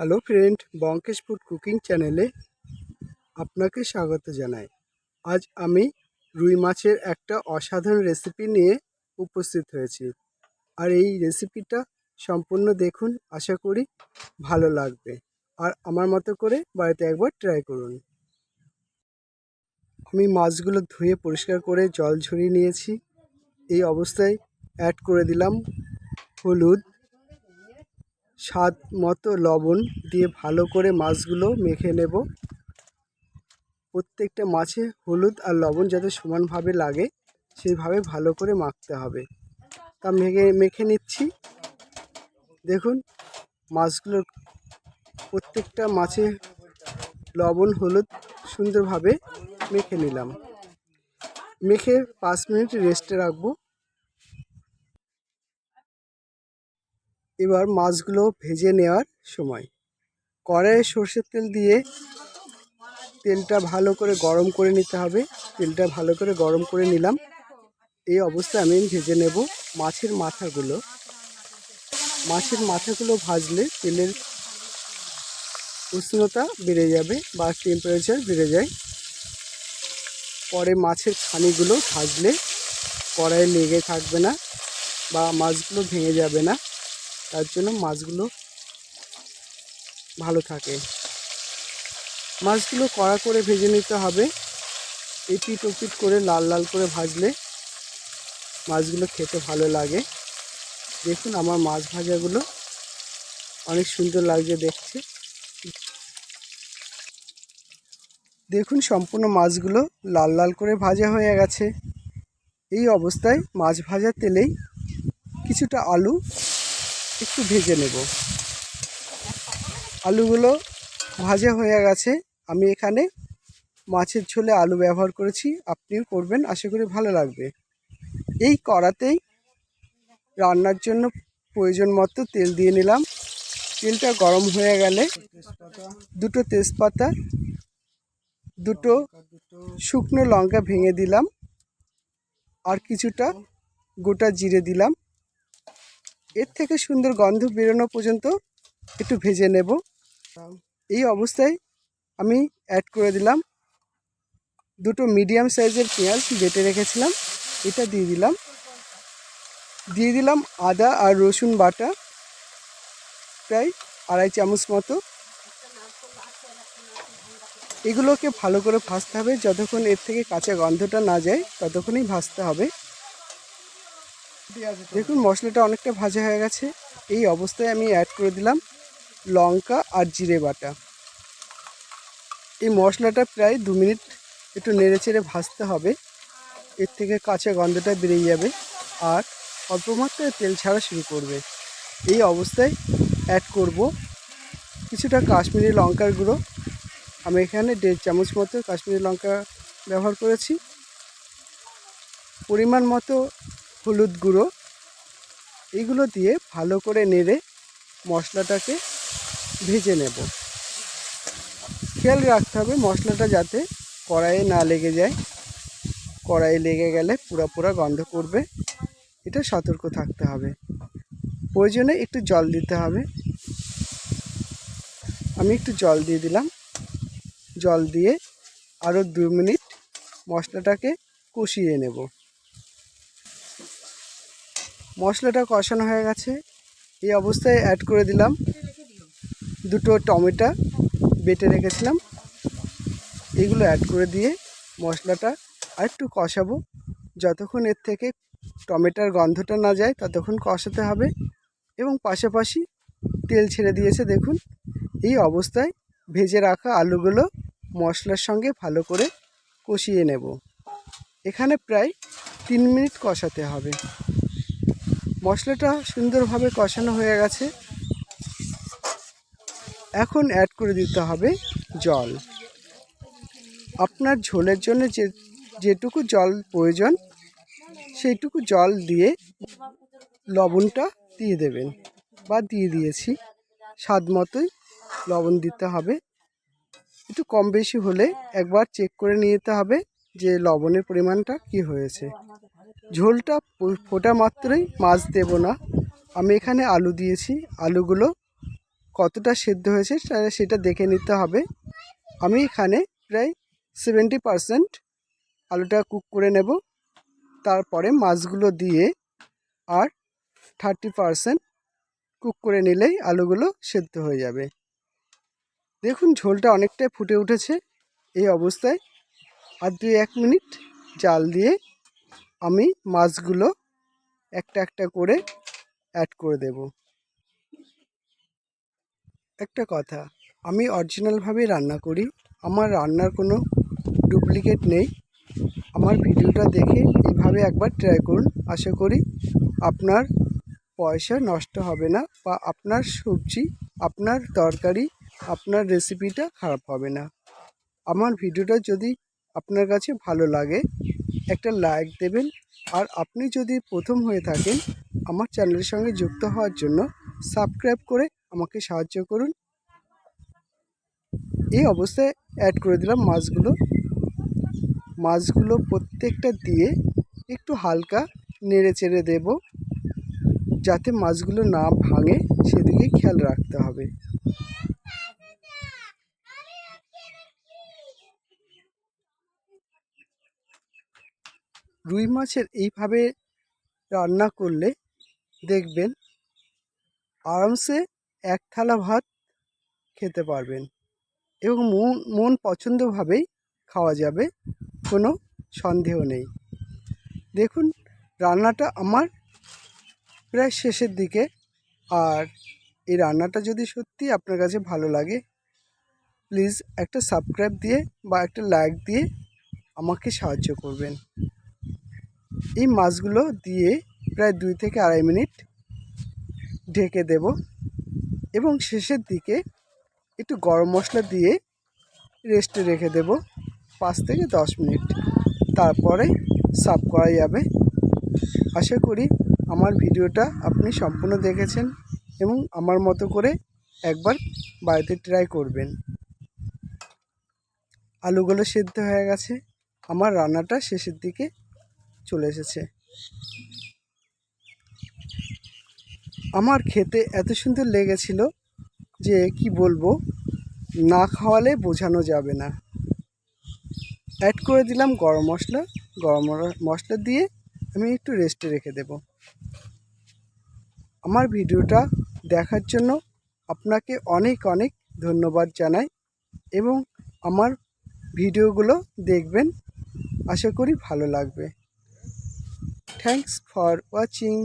Hello friend Bonkesh food cooking চ্যানেলে আপনাকে স্বাগত জানাই। আজ আমি রুই মাছের একটা অসাধারণ রেসিপি নিয়ে উপস্থিত হয়েছি। আর এই রেসিপিটা সম্পূর্ণ দেখুন, আশা করি ভালো লাগবে। আর আমার মতো করে বাড়িতে একবার ট্রাই করুন। আমি মাছগুলো ধুয়ে পরিষ্কার করে জল ঝরিয়ে নিয়েছি। এই অবস্থায় অ্যাড করে দিলাম হলুদ স্বাদ মতো লবণ দিয়ে ভালো করে মাছগুলো মেখে নেব। প্রত্যেকটা মাছে হলুদ আর লবণ যাতে সমানভাবে লাগে, সেইভাবে ভালো করে মাখতে হবে। তা মেখে মেখে নিচ্ছি। দেখুন মাছগুলোর প্রত্যেকটা মাছে লবণ, হলুদ সুন্দরভাবে মেখে নিলাম। মেখে পাঁচ মিনিট রেস্টে রাখব। এবার মাছগুলো ভেজে নেওয়ার সময়। কড়াইয়ে সর্ষের তেল দিয়ে তেলটা ভালো করে গরম করে নিতে হবে। তেলটা ভালো করে গরম করে নিলাম। এই অবস্থায় আমি ভেজে নেব মাছের মাথাগুলো। মাছের মাথাগুলো ভাজলে তেলের উষ্ণতা বেড়ে যাবে বা টেম্পারেচার বেড়ে যায়। পরে মাছের খানিগুলো ভাজলে কড়াইয়ে লেগে থাকবে না বা মাছগুলো ভেঙে যাবে না। তার জন্য মাছগুলো ভালো থাকে। মাছগুলো কড়া করে ভেজে নিতে হবে। এপিট ওপিট করে লাল লাল করে ভাজলে মাছগুলো খেতে ভালো লাগে। দেখুন আমার মাছ ভাজাগুলো অনেক সুন্দর লাগছে দেখতে। দেখুন সম্পূর্ণ মাছগুলো লাল লাল করে ভাজা হয়ে গেছে। এই অবস্থায় মাছ ভাজার তেলেই কিছুটা আলু একটু ভেজে নেব। আলুগুলো ভাজা হয়ে গেছে। আমি এখানে মাছের ঝোলে আলু ব্যবহার করেছি। আপনিও করবেন, আশা করি ভালো লাগবে। এই কড়াতেই রান্নার জন্য প্রয়োজন মতো তেল দিয়ে নিলাম। তেলটা গরম হয়ে গেলে দুটো তেজপাতা, দুটো শুকনো লঙ্কা ভেঙে দিলাম। আর কিছুটা গোটা জিরে দিলাম। এর থেকে সুন্দর গন্ধ বেরোনো পর্যন্ত একটু ভেজে নেব। এই অবস্থায় আমি অ্যাড করে দিলাম দুটো মিডিয়াম সাইজের পেঁয়াজ বেটে রেখেছিলাম, এটা দিয়ে দিলাম। দিয়ে দিলাম আদা আর রসুন বাটা, প্রায় আড়াই চামচ মতো। এগুলোকে ভালো করে ভাজতে হবে, যতক্ষণ এর থেকে কাঁচা গন্ধটা না যায়, ততক্ষণই ভাজতে হবে। দেখুন, মশলাটা অনেকটা ভাজা হয়ে গেছে। এই অবস্থায় আমি অ্যাড করে দিলাম লঙ্কা আর জিরে বাটা। এই মশলাটা প্রায় দু মিনিট একটু নেড়ে চেড়ে ভাজতে হবে। এর থেকে কাঁচা গন্ধটা বেরিয়ে যাবে আর অল্প মাত্রায় তেল ছাড়া শুরু করবে। এই অবস্থায় অ্যাড করব কিছুটা কাশ্মীরি লঙ্কার গুঁড়ো। আমি এখানে দেড় চামচ মতো কাশ্মীরি লঙ্কা ব্যবহার করেছি। পরিমাণ মতো হলুদ গুঁড়ো। এগুলো দিয়ে ভালো করে নেড়ে মশলাটাকে ভেজে নেব। খেয়াল রাখতে হবে মশলাটা যাতে কড়াইয়ে না লেগে যায়। কড়াইয়ে লেগে গেলে পুরা পুরা গন্ধ করবে। এটা সতর্ক থাকতে হবে। প্রয়োজনে একটু জল দিতে হবে। আমি একটু জল দিয়ে দিলাম। জল দিয়ে আরও দু মিনিট মশলাটাকে কষিয়ে নেব। মশলাটা কষানো হয়ে গেছে। এই অবস্থায় অ্যাড করে দিলাম দুটো টমেটো বেটে রেখেছিলাম। এগুলো অ্যাড করে দিয়ে মশলাটা আর একটু কষাবো। যতক্ষণ এর থেকে টমেটোর গন্ধটা না যায়, ততক্ষণ কষাতে হবে এবং পাশাপাশি তেল ছেড়ে দিয়েছে। দেখুন, এই অবস্থায় ভেজে রাখা আলুগুলো মশলার সঙ্গে ভালো করে কষিয়ে নেব। এখানে প্রায় তিন মিনিট কষাতে হবে। মশলাটা সুন্দরভাবে কষানো হয়ে গেছে। এখন অ্যাড করে দিতে হবে জল। আপনার ঝোলের জন্য যে, যেটুকু জল প্রয়োজন, সেইটুকু জল দিয়ে লবণটা দিয়ে দেবেন বা দিয়ে দিয়েছি। স্বাদ মতোই লবণ দিতে হবে। একটু কম বেশি হলে একবার চেক করে নিতে হবে যে লবণের পরিমাণটা কি হয়েছে। ঝোলটা ফোটা মাত্রই মাছ দেব না। আমি এখানে আলু দিয়েছি। আলুগুলো কতটা সেদ্ধ হয়েছে সেটা দেখে নিতে হবে। আমি এখানে প্রায় সেভেন্টি পারসেন্ট আলুটা কুক করে নেব। তারপরে মাছগুলো দিয়ে আর থার্টি পারসেন্ট কুক করে নিলেই আলুগুলো সেদ্ধ হয়ে যাবে। দেখুন, ঝোলটা অনেকটাই ফুটে উঠেছে। এই অবস্থায় আর দুই এক মিনিট জাল দিয়ে আমি মাছগুলো একটা একটা করে অ্যাড করে দেব। একটা কথা, আমি অরিজিনালভাবেই রান্না করি, আমার রান্নার কোনো ডুপ্লিকেট নেই। আমার ভিডিওটা দেখে এভাবে একবার ট্রাই করুন। আশা করি আপনার পয়সা নষ্ট হবে না বা আপনার সবজি, আপনার তরকারি, আপনার রেসিপিটা খারাপ হবে না। আমার ভিডিওটা যদি আপনার কাছে ভালো লাগে একটা লাইক দেবেন। আর আপনি যদি প্রথম হয়ে থাকেন, আমার চ্যানেলের সঙ্গে যুক্ত হওয়ার জন্য সাবস্ক্রাইব করে আমাকে সাহায্য করুন। এই অবস্থায় অ্যাড করে দিলাম মাছগুলো। মাছগুলো প্রত্যেকটা দিয়ে একটু হালকা নেড়ে চেড়ে দেব, যাতে মাছগুলো না ভাঙে, সেদিকে খেয়াল রাখতে হবে। রুই মাছের এইভাবে রান্না করলে দেখবেন আরামসে এক থালা ভাত খেতে পারবেন এবং মন মন পছন্দভাবেই খাওয়া যাবে, কোনো সন্দেহ নেই। দেখুন, রান্নাটা আমার প্রায় শেষের দিকে। আর এই রান্নাটা যদি সত্যি আপনার কাছে ভালো লাগে প্লিজ একটা সাবস্ক্রাইব দিয়ে বা একটা লাইক দিয়ে আমাকে সাহায্য করবেন। এই মাছগুলো দিয়ে প্রায় দুই থেকে আড়াই মিনিট ঢেকে দেব এবং শেষের দিকে একটু গরম মশলা দিয়ে রেস্টে রেখে দেব পাঁচ থেকে দশ মিনিট। তারপরে সার্ভ করা যাবে। আশা করি আমার ভিডিওটা আপনি সম্পূর্ণ দেখেছেন এবং আমার মতো করে একবার বাড়িতে ট্রাই করবেন। আলুগুলো সেদ্ধ হয়ে গেছে। আমার রান্নাটা শেষের দিকে চলে এসেছে। আমার খেতে এত সুন্দর লেগেছিল যে কি বলব, না খাওয়ালে বোঝানো যাবে না। অ্যাড করে দিলাম গরম মশলা। গরম মশলা দিয়ে আমি একটু রেস্টে রেখে দেব। আমার ভিডিওটা দেখার জন্য আপনাকে অনেক অনেক ধন্যবাদ জানাই এবং আমার ভিডিওগুলো দেখবেন। আশা করি ভালো লাগবে। Thanks for watching